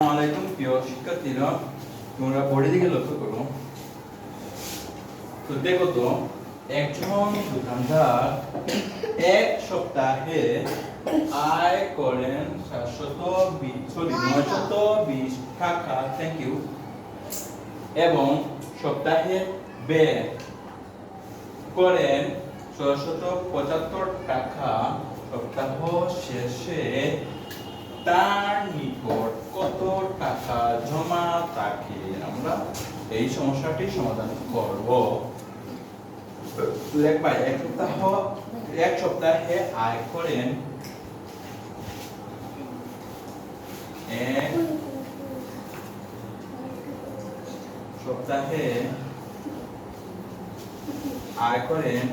আসসালামাইকুম প্রিয় শিক্ষার্থীরা। তোমরা বোর্ডের দিকে লক্ষ্য করো। তো দেখো তো, একজন দোকানদার এক সপ্তাহে আয় করেন সাতশত সরি নয়শত বিশ টাকা। থ্যাংক ইউ এবং সপ্তাহে ব্যয় করেন ছয়শত পঁচাত্তর টাকা। সপ্তাহ শেষে তার নিকট কত টাকা জমা থাকে আমরা এই সমস্যাটি সমাধান করব। লেখবা এক সপ্তাহ, এক সপ্তাহে আয় করেন। এক সপ্তাহে আয় করেন।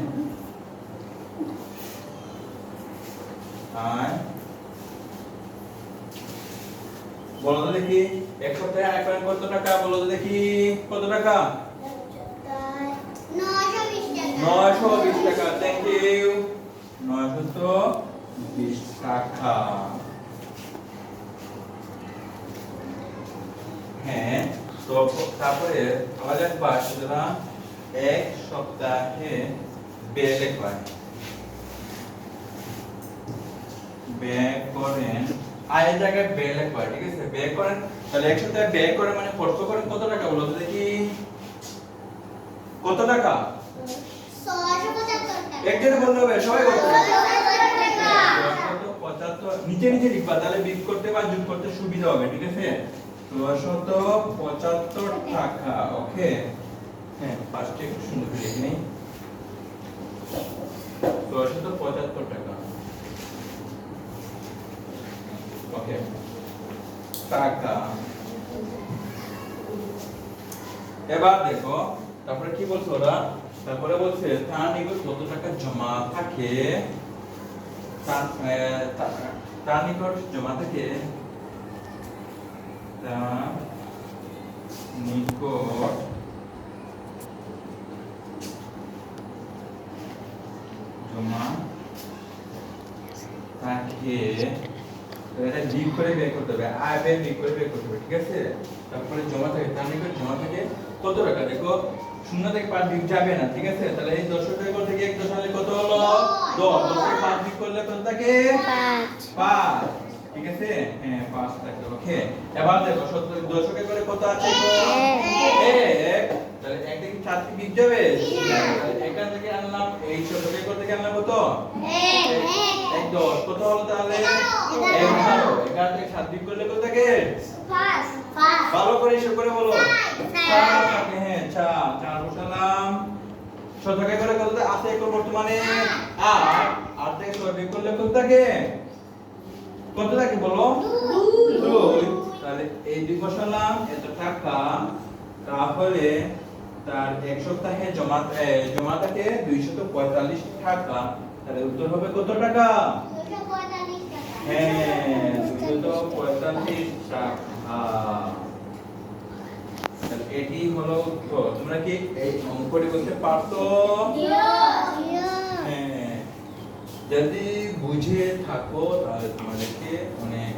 আয় বলো তো দেখি, এক সপ্তাহে আয় করেন কত টাকা? বলো তো দেখি, কত টাকা? নয়শো বিশ টাকা। থ্যাংক ইউ নয়শো বিশ টাকা। হ্যাঁ তো তারপরে আবার লিখবা সুতরাং এক সপ্তাহে ব্যয় লিখবা ব্যয় করেন আয়ের জায়গায় ব্যয় লিখবা ঠিক আছে? ব্যয় করেন, তাহলে এক সপ্তাহে ব্যয় করে মানে খরচ করেন কত টাকা বলো তো দেখি। কত টাকা? একজনে বলতে হবে, সবাই বলতে নিচে নিচে লিখবা, তাহলে বিয়োগ করতে বা যোগ করতে সুবিধা হবে, ঠিক আছে? ছয়শত পঁচাত্তর টাকা, ওকে? হ্যাঁ ফার্স্টে একটু সুন্দর লিখে নেই ছয়শত পঁচাত্তর টাকা ওকে টাকা এবার দেখো, তারপরে কি বলছো ওরা? তারপরে বলছে, তার নিকট কত টাকা জমা থাকে? তার নিকট জমা থাকে নিকট জমা থাকে এটা লিখ করে বের করতে হবে আয় ব্যয় লিখ করে বের করতে হবে ঠিক আছে? তারপরে জমা থাকে তার নিকট জমা থাকে কত টাকা? দেখো শূন্য থেকে পাঁচ দিক যাবে না ঠিক আছে? তাহলে এই দশ টাকা থেকে এক দশ হলে কত হলো? দশ। দশ। থেকে পাঁচ দিক করলে কত থাকে? পাঁচ। ঠিক আছে? হ্যাঁ পাঁচ থাকে ওকে। এবার দেখো সত্তর দশকে করে কত আছে? এক। তাহলে এক থেকে চার থেকে দিক যাবে? এখান থেকে আনলাম এই করে থেকে আনলাম কত? এক দশ কত হলো তাহলে? এগারো। এগারো থেকে সাত দিক করলে কত থাকে? ভালো করে হিসেব করে বলো। চার থাকে হ্যাঁ চার। চার বসালাম শতকে করে কত আছে এখন বর্তমানে আট। আট থেকে ছয় বিয়োগ করলে কত থাকে? কত থাকে বলো? দুই। তাহলে এই দুই বসালাম এত টাকা। তাহলে তার এক সপ্তাহে জমা জমা থাকে দুইশত পঁয়তাল্লিশ টাকা। তাহলে উত্তর হবে কত টাকা? হ্যাঁ দুইশত পঁয়তাল্লিশ টাকা। এটি হলো উত্তর। তোমরা কি এই অঙ্কটি করতে পারতো? হ্যাঁ। যদি বুঝে থাকো তাহলে তোমাদেরকে অনেক